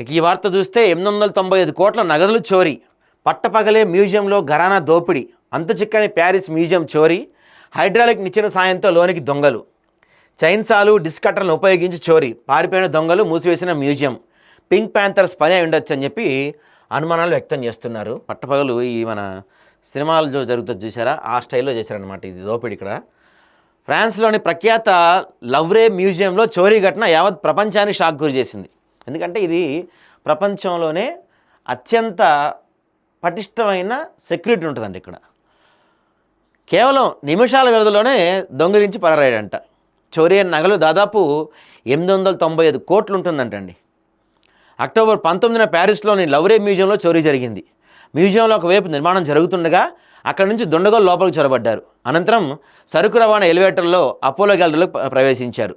ఇక ఈ వార్త చూస్తే ఎనిమిది వందల తొంభై ఐదు కోట్ల నగదులు చోరీ. పట్టపగలే మ్యూజియంలో ఘరానా దోపిడీ. అంతు చిక్కని ప్యారిస్ మ్యూజియం చోరీ. హైడ్రాలిక్ నిచ్చెన సాయంతో లోనికి దొంగలు. చైన్సాలు డిస్కటర్లను ఉపయోగించి చోరీ. పారిపోయిన దొంగలు మూసివేసిన మ్యూజియం. పింక్ ప్యాంథర్స్ పని అయి ఉండొచ్చు అని చెప్పి అనుమానాలు వ్యక్తం చేస్తున్నారు. పట్టపగలు ఈ మన సినిమాలు జరుగుతుంది చూసారా ఆ స్టైల్లో చేశారనమాట ఇది దోపిడి ఇక్కడ. ఫ్రాన్స్లోని ప్రఖ్యాత లవ్రే మ్యూజియంలో చోరీ ఘటన యావత్ ప్రపంచాన్ని షాక్ గురి చేసింది. ఎందుకంటే ఇది ప్రపంచంలోనే అత్యంత పటిష్టమైన సెక్యూరిటీ ఉంటుందండి ఇక్కడ. కేవలం నిమిషాల వ్యవధిలోనే దొంగిలించి పరారాయడంట చోరీ నగలు దాదాపు ఎనిమిది వందల తొంభై ఐదు కోట్లు ఉంటుందంటండి అక్టోబర్ పంతొమ్మిదిన ప్యారిస్లోని లవరే మ్యూజియంలో చోరీ జరిగింది. మ్యూజియంలో ఒకవైపు నిర్మాణం జరుగుతుండగా అక్కడి నుంచి దుండగలు లోపలికి చొరబడ్డారు. అనంతరం సరుకు రవాణా ఎలివేటర్లో అపోలో గ్యాలరీలో ప్రవేశించారు.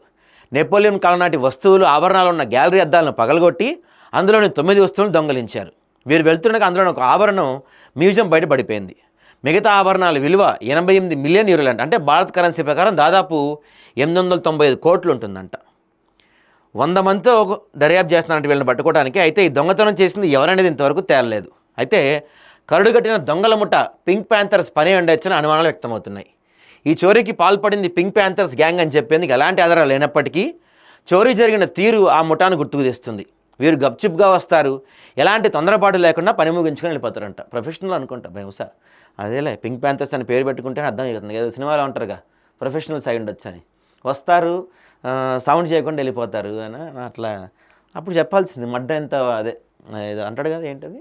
నెపోలియన్ కాలం నాటి వస్తువులు ఆభరణాలు ఉన్న గ్యాలరీ అద్దాలను పగలగొట్టి అందులోని తొమ్మిది వస్తువులను దొంగలించారు. వీరు వెళ్తుండగా అందులోని ఒక ఆభరణం మ్యూజియం బయట పడిపోయింది. మిగతా ఆభరణాల విలువ ఎనభై ఎనిమిది మిలియన్ యూరోలంట. అంటే భారత్ కరెన్సీ ప్రకారం దాదాపు ఎనిమిది వందల తొంభై ఐదు కోట్లు ఉంటుందంట. వంద మందితో ఒక దర్యాప్తు చేస్తున్నట్టు వీళ్ళని పట్టుకోవడానికి అయితే ఈ దొంగతనం చేసింది ఎవరనేది ఇంతవరకు తేలలేదు. అయితే కరుడుగట్టిన దొంగల ముఠ పింక్ ప్యాంథర్స్ పని ఉండొచ్చని అనుమానాలు వ్యక్తమవుతున్నాయి. ఈ చోరీకి పాల్పడింది పింక్ ప్యాంథర్స్ గ్యాంగ్ అని చెప్పేందుకు ఎలాంటి ఆధారాలు లేనప్పటికీ చోరీ జరిగిన తీరు ఆ ముఠాను గుర్తుకు తెస్తుంది. వీరు గప్చిప్గా వస్తారు. ఎలాంటి తొందరపాటు లేకుండా పని ముగించుకొని వెళ్ళిపోతారంట. ప్రొఫెషనల్ అనుకుంటా. బహుశా అదేలే పింక్ ప్యాంథర్స్ అని పేరు పెట్టుకుంటేనే అర్థం అవుతుంది. ఏదో సినిమాలో ఉంటారుగా ప్రొఫెషనల్స్ అయి ఉండొచ్చు అని వస్తారు సౌండ్ చేయకుండా వెళ్ళిపోతారు అని అట్లా. అప్పుడు చెప్పాల్సింది మడ్డ ఎంత అదే. ఏదో అంటాడు కదా ఏంటది?